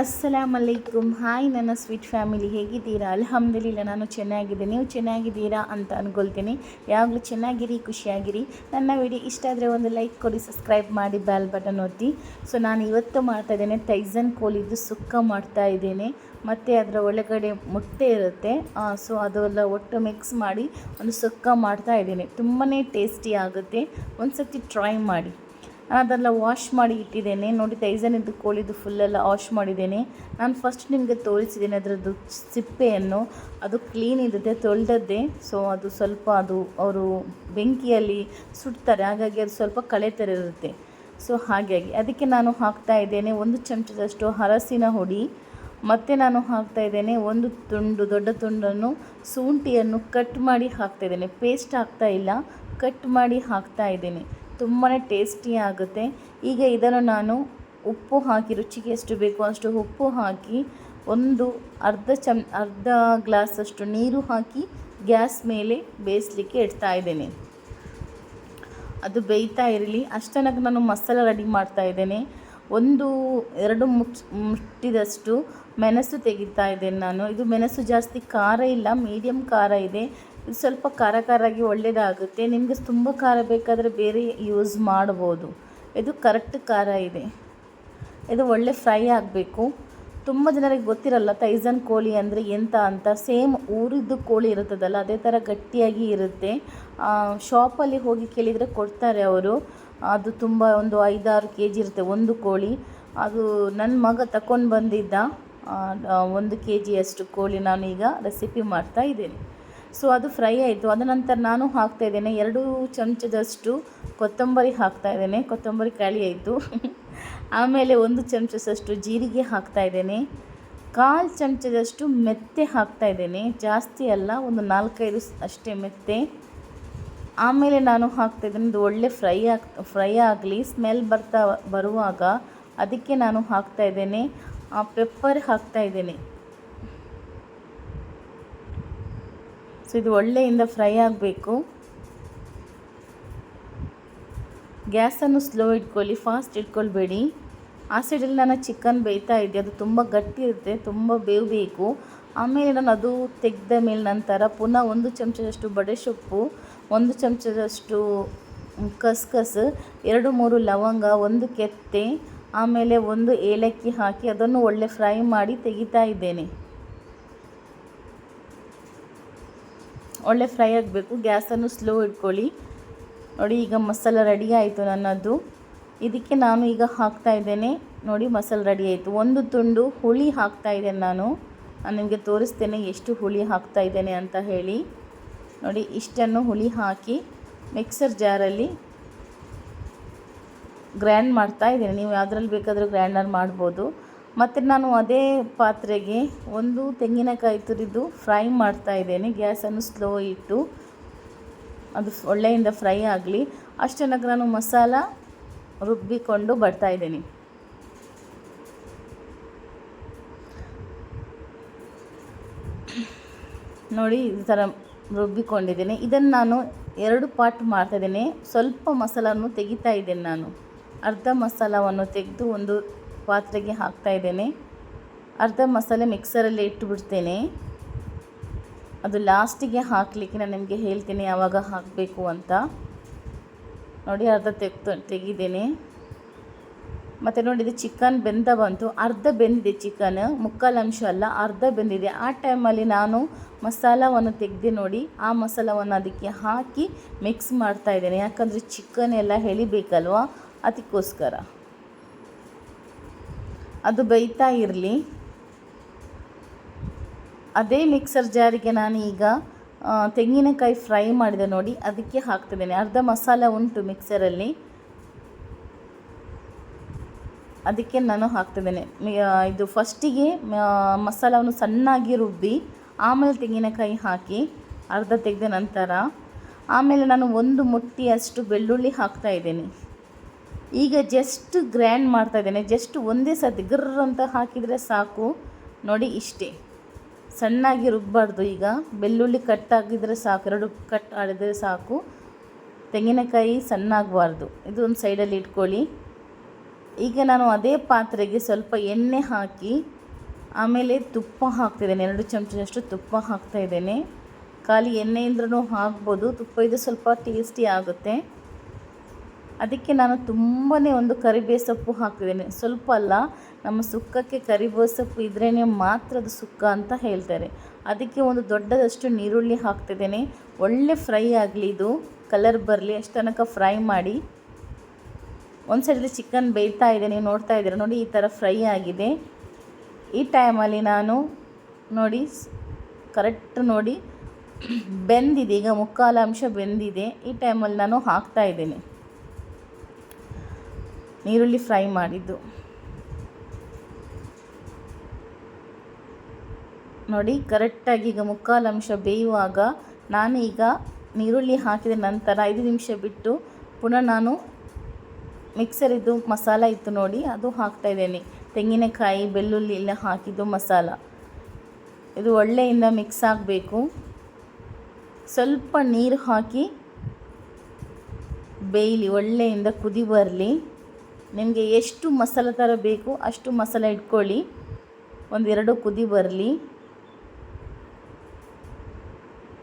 ಅಸ್ಸಲಾಮ್ ಅಲೈಕುಮ್ ಹಾಯ್ ನನ್ನ sweet family ಹೇಗಿದ್ದೀರಾ? ಅಲ್ಹಮ್ದುಲಿಲ್ಲ, ನಾನು ಚೆನ್ನಾಗಿದ್ದೀನಿ. ನೀವು ಚೆನ್ನಾಗಿದ್ದೀರಾ ಅಂತ ಅಂದ್ಕೊಳ್ತೀನಿ ಯಾವಾಗಲೂ ಚೆನ್ನಾಗಿರಿ, ಖುಷಿಯಾಗಿರಿ. ನನ್ನ ವಿಡಿಯೋ ಇಷ್ಟ ಆದರೆ ಒಂದು ಲೈಕ್ ಕೊಡಿ ಸಬ್ಸ್ಕ್ರೈಬ್ ಮಾಡಿ ಬ್ಯಾಲ್ ಬಟನ್ ಒತ್ತಿ. ಸೊ ನಾನು ಇವತ್ತು ಮಾಡ್ತಾ ಇದ್ದೇನೆ ಟೈಸನ್ ಕೋಲಿದ್ದು ಸುಕ್ಕ ಮಾಡ್ತಾ ಇದ್ದೇನೆ. ಮತ್ತು ಅದರ ಒಳಗಡೆ ಮೊಟ್ಟೆ ಇರುತ್ತೆ. ಸೊ ಅದೆಲ್ಲ ಒಟ್ಟು ಮಿಕ್ಸ್ ಮಾಡಿ ಒಂದು ಸುಕ್ಕ ಮಾಡ್ತಾ ಇದ್ದೇನೆ. ತುಂಬಾ ಟೇಸ್ಟಿ ಆಗುತ್ತೆ. ಒಂದು ಸರ್ತಿ ಟ್ರೈ ಮಾಡಿ. ಅದೆಲ್ಲ ವಾಶ್ ಮಾಡಿ ಇಟ್ಟಿದ್ದೇನೆ. ನೋಡಿ ತೈಸನಿದ್ದು ಕೋಳಿದು ಫುಲ್ಲೆಲ್ಲ ವಾಶ್ ಮಾಡಿದ್ದೇನೆ. ನಾನು ಫಸ್ಟ್ ನಿಮಗೆ ತೋರಿಸಿದ್ದೇನೆ ಅದರದ್ದು ಸಿಪ್ಪೆಯನ್ನು. ಅದು ಕ್ಲೀನ್ ಇರುತ್ತೆ ತೊಳೆದದ್ದೇ. ಸೊ ಅದು ಸ್ವಲ್ಪ ಅದು ಅವರು ಬೆಂಕಿಯಲ್ಲಿ ಸುಡ್ತಾರೆ. ಹಾಗಾಗಿ ಅದು ಸ್ವಲ್ಪ ಕಳೆ ಥರ ಇರುತ್ತೆ. ಸೊ ಹಾಗಾಗಿ ಅದಕ್ಕೆ ನಾನು ಹಾಕ್ತಾ ಇದ್ದೇನೆ ಒಂದು ಚಮಚದಷ್ಟು ಹರಸಿನ ಹುಡಿ. ಮತ್ತು ನಾನು ಹಾಕ್ತಾ ಇದ್ದೇನೆ ಒಂದು ತುಂಡು, ದೊಡ್ಡ ತುಂಡನ್ನು ಶುಂಠಿಯನ್ನು ಕಟ್ ಮಾಡಿ ಹಾಕ್ತಾ ಇದ್ದೇನೆ. ಪೇಸ್ಟ್ ಹಾಕ್ತಾ ಇಲ್ಲ. ಕಟ್ ಮಾಡಿ ಹಾಕ್ತಾ ಇದ್ದೇನೆ. ತುಂಬಾ ಟೇಸ್ಟಿ ಆಗುತ್ತೆ. ಈಗ ಇದನ್ನು ನಾನು ಉಪ್ಪು ಹಾಕಿ, ರುಚಿಗೆ ಎಷ್ಟು ಬೇಕೋ ಅಷ್ಟು ಉಪ್ಪು ಹಾಕಿ, ಒಂದು ಅರ್ಧ ಚಮ್, ಅರ್ಧ ಗ್ಲಾಸಷ್ಟು ನೀರು ಹಾಕಿ ಗ್ಯಾಸ್ ಮೇಲೆ ಬೇಯಿಸ್ಲಿಕ್ಕೆ ಇಡ್ತಾ ಇದ್ದೇನೆ. ಅದು ಬೇಯ್ತಾ ಇರಲಿ. ಅಷ್ಟನಕ್ಕೆ ನಾನು ಮಸಾಲ ರೆಡಿ ಮಾಡ್ತಾ ಇದ್ದೇನೆ. ಒಂದು, ಎರಡು ಮುಚ್ ಮುಟ್ಟಿದಷ್ಟು ಮೆಣಸು ತೆಗಿತಾ ಇದ್ದೇನೆ ನಾನು. ಇದು ಮೆಣಸು ಜಾಸ್ತಿ ಖಾರ ಇಲ್ಲ ಮೀಡಿಯಮ್ ಖಾರ ಇದೆ ಇದು. ಸ್ವಲ್ಪ ಖಾರ ಖಾರ ಆಗಿ ಒಳ್ಳೆಯದಾಗುತ್ತೆ ನಿಮಗೆ ತುಂಬ ಖಾರ ಬೇಕಾದರೆ ಬೇರೆ ಯೂಸ್ ಮಾಡ್ಬೋದು. ಇದು ಕರೆಕ್ಟ್ ಖಾರ ಇದೆ. ಇದು ಒಳ್ಳೆ ಫ್ರೈ ಆಗಬೇಕು. ತುಂಬ ಜನರಿಗೆ ಗೊತ್ತಿರಲ್ಲ ತೈಸನ್ ಕೋಳಿ ಅಂದರೆ ಎಂತ ಅಂತ. ಸೇಮ್ ಊರಿದ್ದು ಕೋಳಿ ಇರುತ್ತದಲ್ಲ, ಅದೇ ಥರ ಗಟ್ಟಿಯಾಗಿ ಇರುತ್ತೆ. ಶಾಪಲ್ಲಿ ಹೋಗಿ ಕೇಳಿದರೆ ಕೊಡ್ತಾರೆ ಅವರು. ಅದು ತುಂಬ ಒಂದು ಐದಾರು ಕೆ ಜಿ ಇರುತ್ತೆ ಒಂದು ಕೋಳಿ. ಅದು ನನ್ನ ಮಗ ತಕೊಂಡು ಬಂದಿದ್ದ. ಒಂದು ಕೆ ಜಿಯಷ್ಟು ಕೋಳಿ ನಾನು ಈಗ ರೆಸಿಪಿ ಮಾಡ್ತಾ ಇದ್ದೇನೆ. ಸೊ ಅದು ಫ್ರೈ ಆಯಿತು. ಅದ ನಂತರ ನಾನು ಹಾಕ್ತಾ ಇದ್ದೇನೆ. ಎರಡು ಚಮಚದಷ್ಟು ಕೊತ್ತಂಬರಿ ಹಾಕ್ತಾ ಇದ್ದೇನೆ. ಕೊತ್ತಂಬರಿ ಖಾಲಿ ಆಯಿತು. ಆಮೇಲೆ ಒಂದು ಚಮಚದಷ್ಟು ಜೀರಿಗೆ ಹಾಕ್ತಾ ಇದ್ದೇನೆ. ಕಾಲು ಚಮಚದಷ್ಟು ಮೆತ್ತೆ ಹಾಕ್ತಾ ಇದ್ದೇನೆ. ಜಾಸ್ತಿ ಅಲ್ಲ, ಒಂದು ನಾಲ್ಕೈದು ಅಷ್ಟೇ ಮೆತ್ತೆ. ಆಮೇಲೆ ನಾನು ಹಾಕ್ತಾ ಇದ್ದೇನೆ, ಇದು ಒಳ್ಳೆ ಫ್ರೈ ಆಗ್ ಫ್ರೈ ಆಗಲಿ ಸ್ಮೆಲ್ ಬರ್ತಾ, ಬರುವಾಗ ಅದಕ್ಕೆ ನಾನು ಹಾಕ್ತಾ ಇದ್ದೇನೆ. ಪೆಪ್ಪರ್ ಹಾಕ್ತಾ ಸೊ ಇದು ಒಳ್ಳೆಯಿಂದ ಫ್ರೈ ಆಗಬೇಕು. ಗ್ಯಾಸನ್ನು ಸ್ಲೋ ಇಟ್ಕೊಳ್ಳಿ, ಫಾಸ್ಟ್ ಇಟ್ಕೊಳ್ಬೇಡಿ. ಆ ಸೈಡಲ್ಲಿ ನಾನು ಚಿಕನ್ ಬೇಯ್ತಾ ಇದ್ದೆ, ಅದು ತುಂಬ ಗಟ್ಟಿ ಇರುತ್ತೆ ತುಂಬ ಬೇಯಬೇಕು ಆಮೇಲೆ ನಾನು ಅದು ತೆಗೆದ ಮೇಲೆ ನಂತರ ಪುನಃ ಒಂದು ಚಮಚದಷ್ಟು ಬಡೆ ಸೊಪ್ಪು, ಒಂದು ಚಮಚದಷ್ಟು ಕಸ್ಕಸ್, ಎರಡು ಮೂರು ಲವಂಗ, ಒಂದು ಕೆತ್ತೆ, ಆಮೇಲೆ ಒಂದು ಏಲಕ್ಕಿ ಹಾಕಿ ಅದನ್ನು ಒಳ್ಳೆ ಫ್ರೈ ಮಾಡಿ ತೆಗಿತಾ ಇದ್ದೇನೆ. ಒಳ್ಳೆ ಫ್ರೈ ಆಗಬೇಕು. ಗ್ಯಾಸನ್ನು ಸ್ಲೋ ಇಟ್ಕೊಳ್ಳಿ. ನೋಡಿ, ಈಗ ಮಸಾಲ ರೆಡಿ ಆಯಿತು ನನ್ನದು. ಇದಕ್ಕೆ ನಾನು ಈಗ ಹಾಕ್ತಾ ಇದ್ದೇನೆ. ನೋಡಿ, ಮಸಾಲೆ ರೆಡಿ ಆಯಿತು. ಒಂದು ತುಂಡು ಹುಳಿ ಹಾಕ್ತಾ ಇದ್ದೇನೆ ನಾನು. ನಾನು ನಿಮಗೆ ತೋರಿಸ್ತೇನೆ ಎಷ್ಟು ಹುಳಿ ಹಾಕ್ತಾ ಇದ್ದೇನೆ ಅಂತ ಹೇಳಿ. ನೋಡಿ, ಇಷ್ಟನ್ನು ಹುಳಿ ಹಾಕಿ ಮಿಕ್ಸರ್ ಜಾರಲ್ಲಿ ಗ್ರ್ಯಾಂಡ್ ಮಾಡ್ತಾ ಇದ್ದೇನೆ. ನೀವು ಯಾವುದ್ರಲ್ಲಿ ಬೇಕಾದರೂ ಗ್ರ್ಯಾಂಡರ್ ಮಾಡ್ಬೋದು. ಮತ್ತು ನಾನು ಅದೇ ಪಾತ್ರೆಗೆ ಒಂದು ತೆಂಗಿನಕಾಯಿ ತುರಿದು ಫ್ರೈ ಮಾಡ್ತಾ ಇದ್ದೇನೆ. ಗ್ಯಾಸನ್ನು ಸ್ಲೋ ಇಟ್ಟು ಅದು ಒಳ್ಳೆಯಿಂದ ಫ್ರೈ ಆಗಲಿ. ಅಷ್ಟನ್ನಕ್ಕೆ ನಾನು ಮಸಾಲ ರುಬ್ಬಿಕೊಂಡು ಬರ್ತಾ ಇದ್ದೀನಿ. ನೋಡಿ, ಈ ಥರ ರುಬ್ಬಿಕೊಂಡಿದ್ದೇನೆ. ಇದನ್ನು ನಾನು ಎರಡು ಪಾರ್ಟ್ ಮಾಡ್ತಾಯಿದ್ದೇನೆ ಸ್ವಲ್ಪ ಮಸಾಲನ್ನು ತೆಗಿತಾ ಇದ್ದೇನೆ ನಾನು. ಅರ್ಧ ಮಸಾಲವನ್ನು ತೆಗೆದು ಒಂದು ಪಾತ್ರೆಗೆ ಹಾಕ್ತಾ ಇದ್ದೇನೆ. ಅರ್ಧ ಮಸಾಲೆ ಮಿಕ್ಸರಲ್ಲಿ ಇಟ್ಟುಬಿಡ್ತೇನೆ. ಅದು ಲಾಸ್ಟಿಗೆ ಹಾಕಲಿಕ್ಕೆ ನಾನು ನಿಮಗೆ ಹೇಳ್ತೀನಿ ಯಾವಾಗ ಹಾಕಬೇಕು ಅಂತ. ನೋಡಿ ಅರ್ಧ ತೆಗ್ದು ತೆಗಿದ್ದೇನೆ ಮತ್ತು ನೋಡಿ ಇದು ಚಿಕನ್ ಬೆಂದ ಬಂತು. ಅರ್ಧ ಬೆಂದಿದೆ ಚಿಕನ್ ಮುಕ್ಕಾಲು ಅಂಶ ಅಲ್ಲ, ಅರ್ಧ ಬೆಂದಿದೆ. ಆ ಟೈಮಲ್ಲಿ ನಾನು ಮಸಾಲವನ್ನು ತೆಗೆದು ನೋಡಿ, ಆ ಮಸಾಲವನ್ನು ಅದಕ್ಕೆ ಹಾಕಿ ಮಿಕ್ಸ್ ಮಾಡ್ತಾ ಇದ್ದೇನೆ. ಯಾಕಂದರೆ ಚಿಕನ್ ಎಲ್ಲ ಹೇಳಿಬೇಕಲ್ವ ಅದಕ್ಕೋಸ್ಕರ. ಅದು ಬೇಯ್ತಾ ಇರಲಿ. ಅದೇ ಮಿಕ್ಸರ್ ಜಾರಿಗೆ ನಾನು ಈಗ ತೆಂಗಿನಕಾಯಿ ಫ್ರೈ ಮಾಡಿದೆ ನೋಡಿ, ಅದಕ್ಕೆ ಹಾಕ್ತಿದ್ದೇನೆ. ಅರ್ಧ ಮಸಾಲ ಉಂಟು ಮಿಕ್ಸರಲ್ಲಿ ಅದಕ್ಕೆ ನಾನು ಹಾಕ್ತಿದ್ದೇನೆ. ಇದು ಫಸ್ಟಿಗೆ ಮಸಾಲವನ್ನು ಸಣ್ಣಾಗಿ ರುಬ್ಬಿ, ಆಮೇಲೆ ತೆಂಗಿನಕಾಯಿ ಹಾಕಿ, ಅರ್ಧ ತೆಗೆದ ನಂತರ, ಆಮೇಲೆ ನಾನು ಒಂದು ಮುಟ್ಟಿಯಷ್ಟು ಬೆಳ್ಳುಳ್ಳಿ ಹಾಕ್ತಾ ಇದ್ದೇನೆ. ಈಗ ಜಸ್ಟ್ ಗ್ರ್ಯಾಂಡ್ ಮಾಡ್ತಾ ಇದ್ದೇನೆ. ಜಸ್ಟ್ ಒಂದೇ ಸತಿ ಗರ್ರ್ ಅಂತ ಹಾಕಿದರೆ ಸಾಕು. ನೋಡಿ ಇಷ್ಟೇ. ಸಣ್ಣಾಗಿ ರುಬ್ಬಾರ್ದು ಈಗ. ಬೆಳ್ಳುಳ್ಳಿ ಕಟ್ ಆಗಿದ್ರೆ ಸಾಕು. ಎರಡು ಕಟ್ ಆಡಿದರೆ ಸಾಕು. ತೆಂಗಿನಕಾಯಿ ಸಣ್ಣ ಆಗಬಾರ್ದು ಇದು ಒಂದು ಸೈಡಲ್ಲಿ ಇಟ್ಕೊಳ್ಳಿ. ಈಗ ನಾನು ಅದೇ ಪಾತ್ರೆಗೆ ಸ್ವಲ್ಪ ಎಣ್ಣೆ ಹಾಕಿ, ಆಮೇಲೆ ತುಪ್ಪ ಹಾಕ್ತಿದ್ದೇನೆ ಎರಡು ಚಮಚದಷ್ಟು ತುಪ್ಪ ಹಾಕ್ತಾ ಇದ್ದೇನೆ. ಖಾಲಿ ಎಣ್ಣೆಯಿಂದ್ರೂ ಹಾಕ್ಬೋದು. ತುಪ್ಪ ಇದು ಸ್ವಲ್ಪ ಟೇಸ್ಟಿ ಆಗುತ್ತೆ. ಅದಕ್ಕೆ ನಾನು ತುಂಬಾ ಒಂದು ಕರಿಬೇವು ಸೊಪ್ಪು ಹಾಕಿದ್ದೇನೆ. ಸ್ವಲ್ಪ ಅಲ್ಲ, ನಮ್ಮ ಸುಕ್ಕಕ್ಕೆ ಕರಿಬೇವು ಸೊಪ್ಪು ಇದ್ರೇ ಮಾತ್ರ ಅದು ಸುಕ್ಕ ಅಂತ ಹೇಳ್ತಾರೆ. ಅದಕ್ಕೆ ಒಂದು ದೊಡ್ಡದಷ್ಟು ನೀರುಳ್ಳಿ ಹಾಕ್ತಿದ್ದೇನೆ. ಒಳ್ಳೆ ಫ್ರೈ ಆಗಲಿ ಇದು, ಕಲರ್ ಬರಲಿ, ಅಷ್ಟು ತನಕ ಫ್ರೈ ಮಾಡಿ. ಒಂದು ಸೈಡಲ್ಲಿ ಚಿಕನ್ ಬೇಯ್ತಾ ಇದೆ, ನೀವು ನೋಡ್ತಾ ಇದ್ದೀರ, ನೋಡಿ ಈ ಥರ ಫ್ರೈ ಆಗಿದೆ. ಈ ಟೈಮಲ್ಲಿ ನಾನು ನೋಡಿ ಕರೆಕ್ಟ್ ನೋಡಿ, ಬೆಂದಿದೆ, ಈಗ ಮುಕ್ಕಾಲು ಅಂಶ ಬೆಂದಿದೆ. ಈ ಟೈಮಲ್ಲಿ ನಾನು ಹಾಕ್ತಾ ಇದ್ದೇನೆ. ನೀರುಳ್ಳಿ ಫ್ರೈ ಮಾಡಿದ್ದು. ನೋಡಿ, ಕರೆಕ್ಟಾಗಿ ಈಗ ಮುಕ್ಕಾಲು ಅಂಶ ಬೇಯುವಾಗ ನಾನು ಈಗ ನೀರುಳ್ಳಿ ಹಾಕಿದ ನಂತರ ಐದು ನಿಮಿಷ ಬಿಟ್ಟು ಪುನಃ ನಾನು ಮಿಕ್ಸರಿದ್ದು ಮಸಾಲ ಇತ್ತು ನೋಡಿ, ಅದು ಹಾಕ್ತಾಯಿದ್ದೇನೆ ತೆಂಗಿನಕಾಯಿ, ಬೆಳ್ಳುಳ್ಳಿ ಎಲ್ಲ ಹಾಕಿದ್ದು ಮಸಾಲ. ಇದು ಒಳ್ಳೆಯಿಂದ ಮಿಕ್ಸ್ ಆಗಬೇಕು. ಸ್ವಲ್ಪ ನೀರು ಹಾಕಿ ಬೇಯಲಿ, ಒಳ್ಳೆಯಿಂದ ಕುದಿ ಬರಲಿ. ನಿಮಗೆ ಎಷ್ಟು ಮಸಾಲೆ ಥರ ಬೇಕು ಅಷ್ಟು ಮಸಾಲೆ ಇಟ್ಕೊಳ್ಳಿ. ಒಂದೆರಡು ಕುದಿ ಬರಲಿ.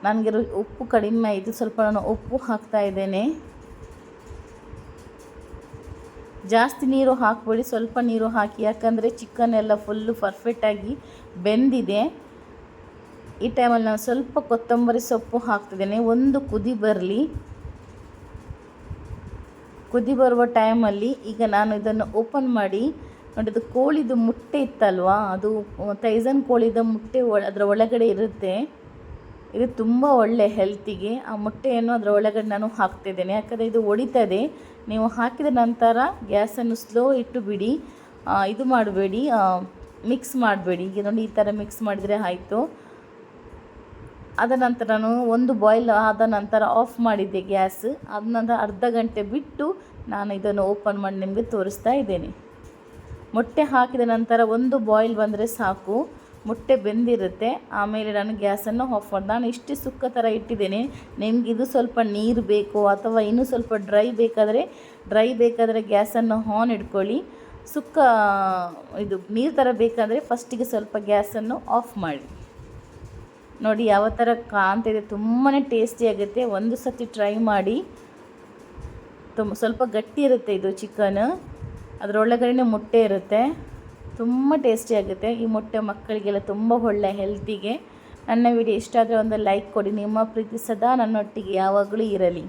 ನನಗೆ ಉಪ್ಪು ಕಡಿಮೆ ಆಯಿತು, ಸ್ವಲ್ಪ ನಾನು ಉಪ್ಪು ಹಾಕ್ತಾ ಇದ್ದೇನೆ. ಜಾಸ್ತಿ ನೀರು ಹಾಕ್ಬೇಡಿ, ಸ್ವಲ್ಪ ನೀರು ಹಾಕಿ, ಯಾಕಂದರೆ ಚಿಕನ್ ಎಲ್ಲ ಫುಲ್ಲು ಪರ್ಫೆಕ್ಟಾಗಿ ಬೆಂದಿದೆ. ಈ ಟೈಮಲ್ಲಿ ನಾನು ಸ್ವಲ್ಪ ಕೊತ್ತಂಬರಿ ಸೊಪ್ಪು ಹಾಕ್ತಿದ್ದೇನೆ, ಒಂದು ಕುದಿ ಬರಲಿ. ಕುದಿ ಬರುವ ಟೈಮಲ್ಲಿ ಈಗ ನಾನು ಇದನ್ನು ಓಪನ್ ಮಾಡಿ ನೋಡಿ ಕೋಳಿದು ಮುಟ್ಟೆ ಇತ್ತಲ್ವಾ? ಅದು ತೈಸನ್ ಕೋಳಿದ ಮುಟ್ಟೆ ಒಳ, ಅದರ ಒಳಗಡೆ ಇರುತ್ತೆ. ಇದು ತುಂಬ ಒಳ್ಳೆ ಹೆಲ್ತಿಗೆ ಆ ಮೊಟ್ಟೆಯನ್ನು ಅದರ ಒಳಗಡೆ ನಾನು ಹಾಕ್ತಿದ್ದೇನೆ ಯಾಕಂದರೆ ಇದು ಒಡಿತದೆ. ನೀವು ಹಾಕಿದ ನಂತರ ಗ್ಯಾಸನ್ನು ಸ್ಲೋ ಇಟ್ಟು ಬಿಡಿ. ಇದು ಮಾಡಬೇಡಿ. ಮಿಕ್ಸ್ ಮಾಡಬೇಡಿ. ಈಗ ನೋಡಿ ಈ ಥರ ಮಿಕ್ಸ್ ಮಾಡಿದರೆ ಆಯಿತು. ಅದ ನಂತರ ನಾನು ಒಂದು ಬಾಯ್ಲ್ ಆದ ನಂತರ ಆಫ್ ಮಾಡಿದ್ದೆ ಗ್ಯಾಸ್. ಅದ ನಂತರ ಅರ್ಧ ಗಂಟೆ ಬಿಟ್ಟು ನಾನು ಇದನ್ನು ಓಪನ್ ಮಾಡಿ ನಿಮಗೆ ತೋರಿಸ್ತಾ ಇದ್ದೇನೆ. ಮೊಟ್ಟೆ ಹಾಕಿದ ನಂತರ ಒಂದು ಬಾಯ್ಲ್ ಬಂದರೆ ಸಾಕು. ಮೊಟ್ಟೆ ಬೆಂದಿರುತ್ತೆ. ಆಮೇಲೆ ನಾನು ಗ್ಯಾಸನ್ನು ಆಫ್ ಮಾಡಿ ನಾನು ಇಷ್ಟು ಸುಕ್ಕ ಥರ ಇಟ್ಟಿದ್ದೇನೆ. ನಿಮ್ಗೆ ಇದು ಸ್ವಲ್ಪ ನೀರು ಬೇಕು ಅಥವಾ ಇನ್ನೂ ಸ್ವಲ್ಪ ಡ್ರೈ ಬೇಕಾದರೆ ಡ್ರೈ ಬೇಕಾದರೆ ಗ್ಯಾಸನ್ನು ಆನ್ ಇಟ್ಕೊಳ್ಳಿ. ಸುಕ್ಕ, ಇದು ನೀರು ಥರ ಬೇಕಾದರೆ ಫಸ್ಟಿಗೆ ಸ್ವಲ್ಪ ಗ್ಯಾಸನ್ನು ಆಫ್ ಮಾಡಿ. ನೋಡಿ, ಯಾವ ಥರ ಕಾಣ್ತಿದೆ ತುಂಬಾ ಟೇಸ್ಟಿ ಆಗುತ್ತೆ. ಒಂದು ಸತಿ ಟ್ರೈ ಮಾಡಿ. ತುಂಬ ಸ್ವಲ್ಪ ಗಟ್ಟಿ ಇರುತ್ತೆ ಇದು ಚಿಕನ್ ಅದರೊಳಗಡೆ ಮೊಟ್ಟೆ ಇರುತ್ತೆ. ತುಂಬ ಟೇಸ್ಟಿ ಆಗುತ್ತೆ. ಈ ಮೊಟ್ಟೆ ಮಕ್ಕಳಿಗೆಲ್ಲ ತುಂಬ ಒಳ್ಳೆ ಹೆಲ್ತಿಗೆ ನನ್ನ ವಿಡಿಯೋ ಇಷ್ಟ ಆದರೆ ಒಂದು ಲೈಕ್ ಕೊಡಿ. ನಿಮ್ಮ ಪ್ರೀತಿ ಸದಾ ನನ್ನೊಟ್ಟಿಗೆ ಯಾವಾಗಲೂ ಇರಲಿ.